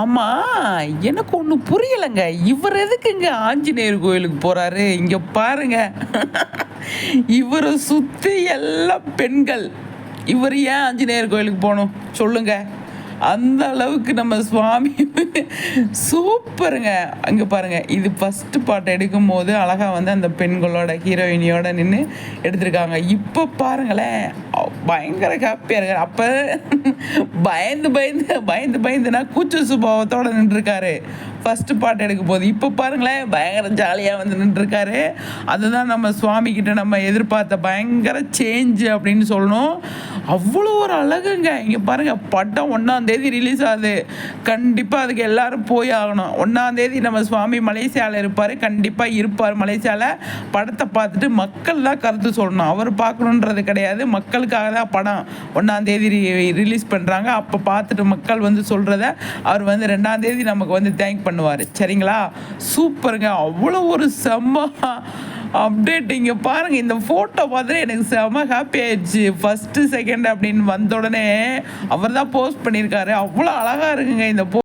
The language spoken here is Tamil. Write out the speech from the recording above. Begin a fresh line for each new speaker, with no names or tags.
ஆமாம் எனக்கு ஒன்றும் புரியலைங்க. இவர் எதுக்குங்க ஆஞ்சநேயர் கோயிலுக்கு போகிறாரு இங்கே பாருங்க. இவரை சுற்றி எல்லாம் பெண்கள். இவர் ஏன் ஆஞ்சநேயர் கோயிலுக்கு போகணும்? சொல்லுங்கள் அந்த அளவுக்கு நம்ம சுவாமி சூப்பருங்க. அங்கே பாருங்க இது ஃபஸ்ட்டு பாட்டு எடுக்கும் போது அழகாக வந்து அந்த பெண்களோட ஹீரோயினியோட நின்று எடுத்திருக்காங்க. இப்போ பாருங்களேன் பயங்கர ஹாப்பியாக இருக்கார். அப்போ பயந்து பயந்து பயந்து பயந்துனா கூச்ச சுபாவத்தோட நின்றுருக்காரு. ஃபஸ்ட்டு பாட்டு எடுக்க போகுது. இப்போ பாருங்களேன் பயங்கர ஜாலியாக வந்து நின்றுருக்காரு. அதுதான் நம்ம சுவாமி கிட்ட நம்ம எதிர்பார்த்த பயங்கர சேஞ்ச் அப்படின்னு சொல்லணும். அவ்வளோ ஒரு அழகுங்க. இங்கே பாருங்கள் படம் ஒன்றாம் தேதி ரிலீஸ் ஆகுது. கண்டிப்பாக அதுக்கு எல்லாரும் போய் ஆகணும். ஒன்றாம் தேதி நம்ம சுவாமி மலேசியாவில் இருப்பார். கண்டிப்பாக இருப்பார் மலேசியாவில் படத்தை பார்த்துட்டு மக்கள் தான் கருத்து சொல்லணும். அவர் பார்க்கணுன்றது கிடையாது. மக்களுக்காக தான் படம் ஒன்றாம் தேதி ரிலீஸ் பண்ணுறாங்க அப்போ பார்த்துட்டு மக்கள் வந்து சொல்கிறத அவர் வந்து ரெண்டாம் தேதி நமக்கு வந்து தேங்க் பண்ணுவார். சரிங்களா? சூப்பருங்க. அவ்வளோ ஒரு செம்ம அப்டேட் இங்கே பாருங்கள் இந்த ஃபோட்டோ பார்த்துட்டு எனக்கு செம்ம ஹாப்பி ஆயிடுச்சு. ஃபஸ்ட்டு செகண்ட் அப்படின்னு வந்த உடனே அவர் தான் போஸ்ட் பண்ணியிருக்காரு. அவ்வளோ அழகாக இருக்குங்க இந்த